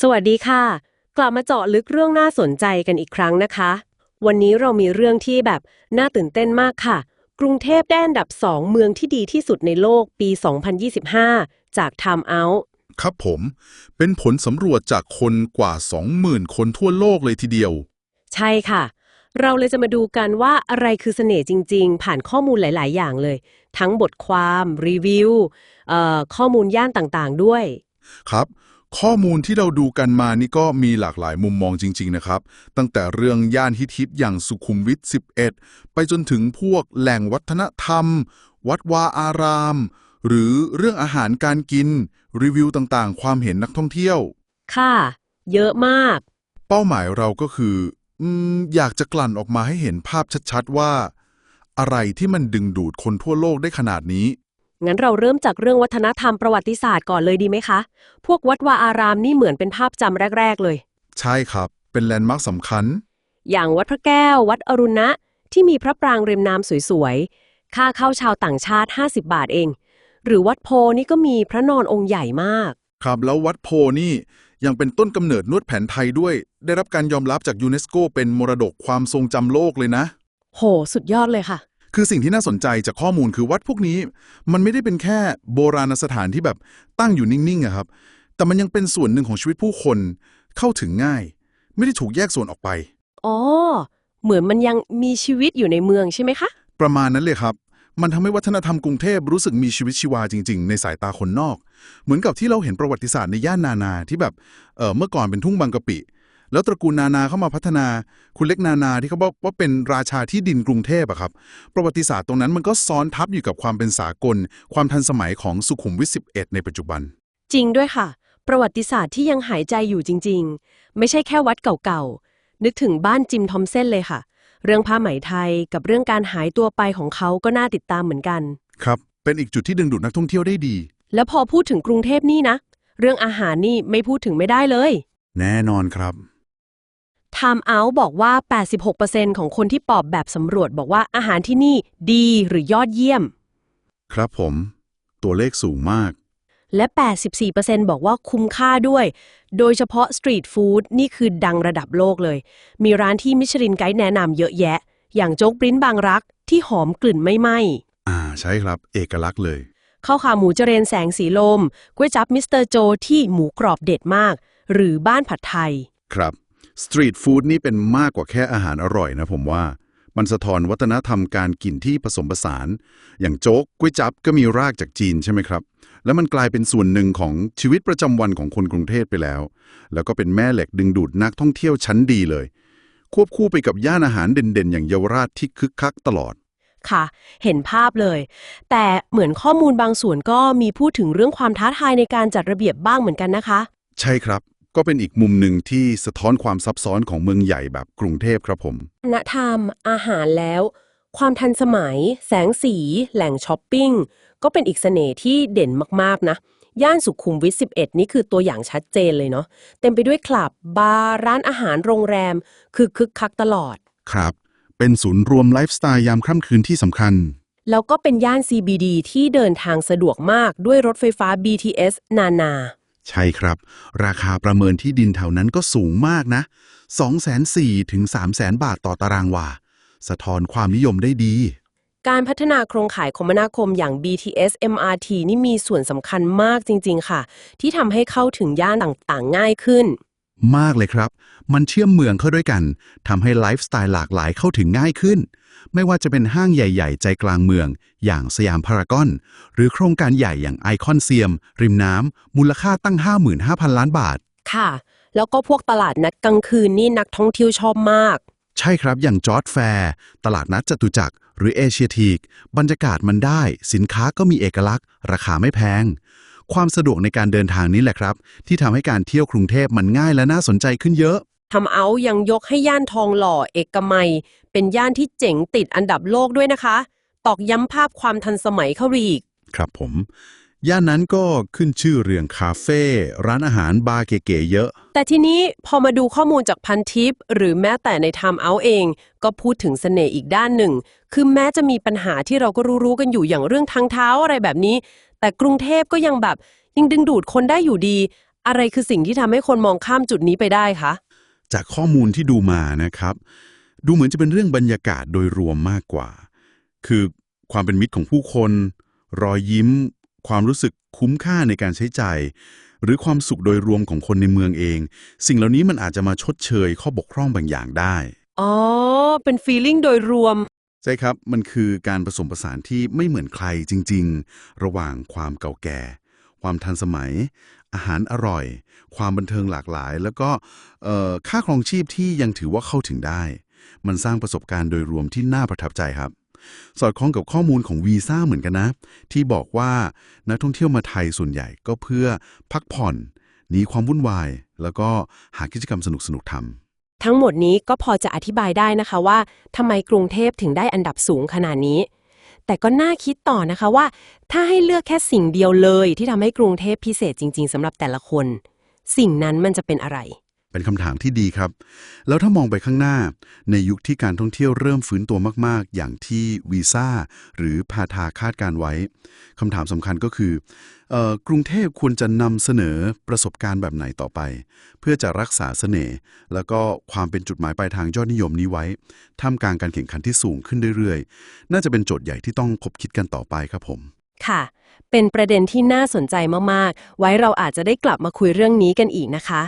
สวัสดีค่ะ กลับมาเจาะลึกเรื่องน่าสนใจกันอีกครั้งนะคะ วันนี้เรามีเรื่องที่แบบน่าตื่นเต้นมากค่ะ กรุงเทพได้อันดับ 2 เมืองที่ดีที่สุดในโลกปี 2025 จาก Time Out ครับผม เป็นผลสำรวจจากคนกว่า 20,000 คนทั่วโลกเลยทีเดียว ใช่ค่ะ เราเลยจะมาดูกันว่าอะไรคือเสน่ห์จริง ๆ ผ่านข้อมูลหลาย ๆ อย่างเลย ทั้งบทความ รีวิวเอ่อข้อมูลย่านต่างๆ ด้วย ครับ ข้อมูลที่เราดูกันมานี่ก็มีหลากหลายมุมมองจริง ๆ นะครับ ตั้งแต่เรื่องย่านฮิตๆอย่างสุขุมวิท 11 ไปจนถึงพวกแหล่งวัฒนธรรม วัดวาอาราม หรือเรื่องอาหารการกิน รีวิวต่างๆ ความเห็นนักท่องเที่ยว ค่ะ เยอะมาก เป้าหมายเราก็คืออืมอยากจะกลั่นออกมาให้เห็นภาพชัดๆว่า อะไรที่มันดึงดูดคนทั่วโลกได้ขนาดนี้ งั้นเราเริ่มจากเรื่องวัฒนธรรมประวัติศาสตร์ก่อนเลยดีไหมคะ พวกวัดวาอารามนี่เหมือนเป็นภาพจำแรก ๆ เลย ใช่ครับ เป็นแลนด์มาร์คสำคัญ อย่างวัดพระแก้ว วัดอรุณะ ที่มีพระปรางริมน้ำสวยๆ ค่าเข้าชาวต่างชาติ 50 บาทเอง หรือวัดโพนี่ก็มีพระนอนองค์ใหญ่มาก ครับ แล้ววัดโพนี่ยังเป็นต้นกำเนิดนวดแผนไทยด้วย ได้รับการยอมรับจากยูเนสโกเป็นมรดกความทรงจำโลกเลยนะ โห สุดยอดเลยค่ะ คือสิ่งที่น่าสนใจจากข้อมูลคือวัดพวกนี้ มันไม่ได้เป็นแค่โบราณสถานที่แบบตั้งอยู่นิ่งๆอะครับ แต่มันยังเป็นส่วนหนึ่งของชีวิตผู้คนเข้าถึงง่าย ไม่ได้ถูกแยกส่วนออกไป อ๋อ เหมือนมันยังมีชีวิตอยู่ในเมืองใช่ไหมคะ ประมาณนั้นเลยครับ มันทำให้วัฒนธรรมกรุงเทพรู้สึกมีชีวิตชีวาจริง ๆ ในสายตาคนนอก เหมือนกับที่เราเห็นประวัติศาสตร์ในย่านนานาที่แบบเออเมื่อก่อนเป็นทุ่งบางกะปิ แล้วตระกูลนานาเข้ามาพัฒนา คุณเล็กนานาที่เขาบอกว่าเป็นราชาที่ดินกรุงเทพอะครับ ประวัติศาสตร์ตรงนั้นมันก็ซ้อนทับอยู่กับความเป็นสากล ความทันสมัยของสุขุมวิท11 ในปัจจุบัน จริงด้วยค่ะ ประวัติศาสตร์ที่ยังหายใจอยู่จริง ๆ ไม่ใช่แค่วัดเก่าๆนึกถึงบ้านจิมทอมเส้นเลยค่ะ เรื่องผ้าไหมไทยกับเรื่องการหายตัวไปของเขาก็น่าติดตามเหมือนกัน ครับ เป็นอีกจุดที่ดึงดูดนักท่องเที่ยวได้ดี แล้วพอพูดถึงกรุงเทพนี่นะ เรื่องอาหารนี่ไม่พูดถึงไม่ได้เลย แน่นอนครับ Time Out บอกว่า 86%ของคนที่ตอบแบบสำรวจบอกว่าอาหารที่นี่ดีหรือยอดเยี่ยม ครับผม ตัวเลขสูงมาก และ 84%บอกว่าคุ้มค่าด้วย โดยเฉพาะสตรีทฟู้ดนี่คือดังระดับโลกเลย มีร้านที่มิชลินไกด์แนะนำเยอะแยะ อย่างโจ๊กปริ้นบางรักที่หอมกลิ่นไม่ไหม้อ่าใช่ครับ เอกลักษณ์เลย ข้าวขาหมูเจริญแสงสีลมก๋วยจับมิสเตอร์โจที่หมูกรอบเด็ดมาก หรือบ้านผัดไทย ครับ สตรีทฟู้ดนี่เป็นมากกว่าแค่อาหารอร่อยนะผมว่า มันสะท้อนวัฒนธรรมการกินที่ผสมผสาน อย่างโจ๊กก๋วยจับก็มีรากจากจีนใช่ไหมครับ แล้วมันกลายเป็นส่วนหนึ่งของชีวิตประจำวันของคนกรุงเทพไปแล้ว แล้วก็เป็นแม่เหล็กดึงดูดนักท่องเที่ยวชั้นดีเลย ควบคู่ไปกับย่านอาหารเด่นๆ อย่างเยาวราชที่คึกคักตลอดค่ะ เห็นภาพเลย แต่เหมือนข้อมูลบางส่วนก็มีพูดถึงเรื่องความท้าทายในการจัดระเบียบบ้างเหมือนกันนะคะ ใช่ครับ ก็เป็นอีกมุมหนึ่งที่สะท้อนความซับซ้อนของเมืองใหญ่แบบกรุงเทพครับผมวัฒนธรรม อาหารแล้ว ความทันสมัย แสงสี แหล่งช้อปปิ้ง ก็เป็นอีกเสน่ห์ที่เด่นมากๆนะ ย่านสุขุมวิท 11 นี่คือตัวอย่างชัดเจนเลยเนาะ เต็มไปด้วยคลับ บาร์ ร้านอาหาร โรงแรม คือคึกคักตลอด ครับ เป็นศูนย์รวมไลฟ์สไตล์ยามค่ำคืนที่สำคัญ แล้วก็เป็นย่าน CBD ที่เดินทางสะดวกมากด้วยรถไฟฟ้า BTS นานา ใช่ครับ ราคาประเมินที่ดินแถวนั้นก็สูงมากนะ2,400,000ถึง300,000 บาทต่อตารางวา สะท้อนความนิยมได้ดี การพัฒนาโครงข่ายคมนาคมอย่าง BTS MRT นี่มีส่วนสำคัญมากจริง ๆ ค่ะ ที่ทำให้เข้าถึงย่านต่างๆ ง่ายขึ้น มากเลยครับ มันเชื่อมเมืองเข้าด้วยกันทำให้ไลฟ์สไตล์หลากหลายเข้าถึงง่ายขึ้น ไม่ว่าจะเป็นห้างใหญ่ ๆ ใจกลางเมือง อย่างสยามพารากอน หรือโครงการใหญ่อย่างไอคอนเซียม ริมน้ำมูลค่าตั้ง 55,000 ล้านบาท ค่ะ แล้วก็พวกตลาดนัดกลางคืนนี่นักท่องเที่ยวชอบมาก ใช่ครับอย่างจอร์ดแฟร์ตลาดนัดจตุจักรหรือเอเชียทีกบรรยากาศมันได้ สินค้าก็มีเอกลักษณ์ ราคาไม่แพง ความสะดวกในการเดินทางนี้แหละครับ ที่ทำให้การเที่ยวกรุงเทพมันง่ายและน่าสนใจขึ้นเยอะ ทำเอายังยกให้ย่านทองหล่อเอกมัย เป็นย่านที่เจ๋งติดอันดับโลกด้วยนะคะ ตอกย้ำภาพความทันสมัยเข้าไปอีก ครับผม ย่านนั้นก็ขึ้นชื่อเรื่องคาเฟ่ร้านอาหารบาร์เก๋ๆเยอะ แต่ทีนี้พอมาดูข้อมูลจากพันทิป หรือแม้แต่ใน Time Out เอง ก็พูดถึงเสน่ห์อีกด้านหนึ่ง คือแม้จะมีปัญหาที่เราก็รู้ๆกันอยู่อย่างเรื่องทางเท้าอะไรแบบนี้ แต่กรุงเทพก็ยังแบบยังดึงดูดคนได้อยู่ดี อะไรคือสิ่งที่ทำให้คนมองข้ามจุดนี้ไปได้คะจากข้อมูลที่ดูมานะครับ ดูเหมือนจะเป็นเรื่องบรรยากาศโดยรวมมากกว่า คือความเป็นมิตรของผู้คน รอยยิ้ม ความรู้สึกคุ้มค่าในการใช้จ่ายหรือความสุขโดยรวมของคนในเมืองเอง สิ่งเหล่านี้มันอาจจะมาชดเชยข้อบกพร่องบางอย่างได้ อ๋อ เป็นฟีลลิ่งโดยรวม ใช่ครับ มันคือการผสมผสานที่ไม่เหมือนใครจริง ๆ ระหว่างความเก่าแก่ ความทันสมัย อาหารอร่อย ความบันเทิงหลากหลาย แล้วก็เอ่อค่าครองชีพที่ยังถือว่าเข้าถึงได้ มันสร้างประสบการณ์โดยรวมที่น่าประทับใจครับ สอดคล้องกับข้อมูลของวีซ่าเหมือนกันนะ ที่บอกว่านักท่องเที่ยวมาไทยส่วนใหญ่ก็เพื่อพักผ่อนหนีความวุ่นวาย แล้วก็หากิจกรรมสนุกๆทำทั้งหมดนี้ก็พอจะอธิบายได้นะคะว่าทำไมกรุงเทพถึงได้อันดับสูงขนาดนี้ แต่ก็น่าคิดต่อนะคะว่า ถ้าให้เลือกแค่สิ่งเดียวเลย ที่ทำให้กรุงเทพพิเศษจริง ๆสำหรับแต่ละคน สิ่งนั้นมันจะเป็นอะไร เป็นคำถามที่ดีครับ แล้วถ้ามองไปข้างหน้า ในยุคที่การท่องเที่ยวเริ่มฟื้นตัวมาก ๆ อย่างที่วีซ่าหรือพาทาคาดการไว้คำถามสำคัญก็คือออกรุงเทพควรจะนำเสนอประสบการณ์แบบไหนต่อไป เพื่อจะรักษาเสน่ห์แล้วก็ความเป็นจุดหมายปลายทางยอดนิยมนี้ไว้ท่ามกลางการแข่งขันที่สูงขึ้นเรื่อยๆ น่าจะเป็นโจทย์ใหญ่ที่ต้องคบคิดกันต่อไปครับผม ค่ะเป็นประเด็นที่น่าสนใจมาก ๆ ไว้เราอาจจะได้กลับมาคุยเรื่องนี้กันอีกนะคะ